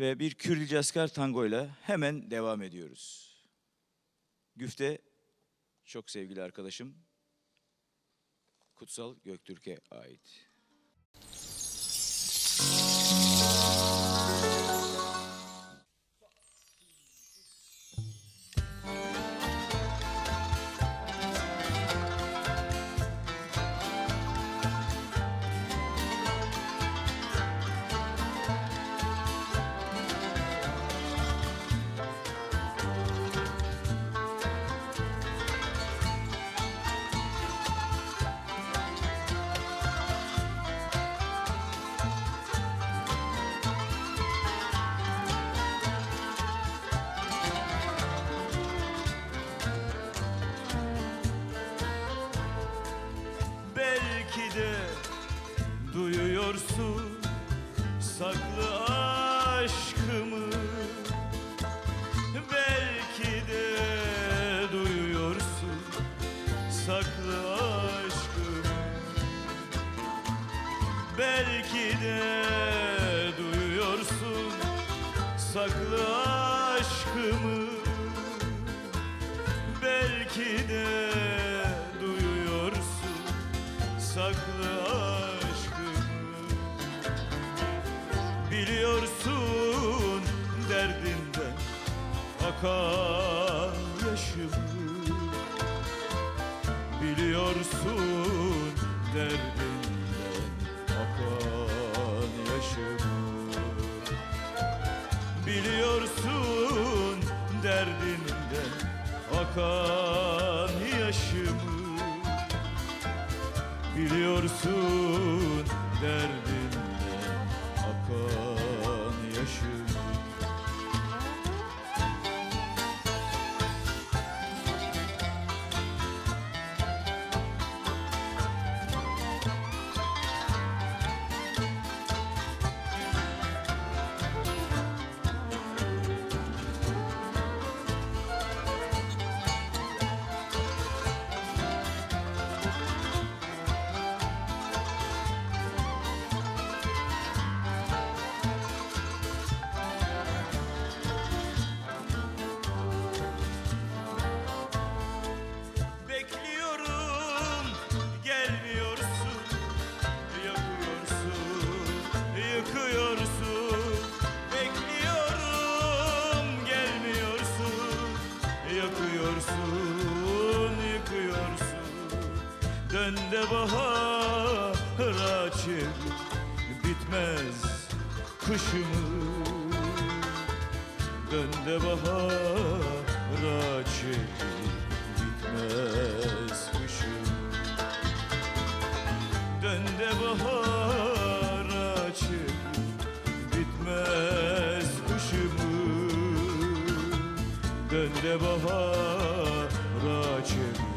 Ve bir Kürdilcaskar tangoyla hemen devam ediyoruz. Güfte çok sevgili arkadaşım Kutsal Göktürk'e ait. Saklı aşkımı Belki de duyuyorsun. Saklı aşkımı Belki de duyuyorsun. Saklı aşkımı Belki de duyuyorsun. Saklı aşkımı Biliyorsun derdinden akan yaşımı Biliyorsun derdinden akan yaşımı Biliyorsun derdinden akan yaşımı Biliyorsun derdinden akan Yakıyorsun yıkıyorsun. Dön de bahara çevir Bitmez kışımı Dön de bahara çevir bitmez kışım. Dön de bahara Dön de bahara çevir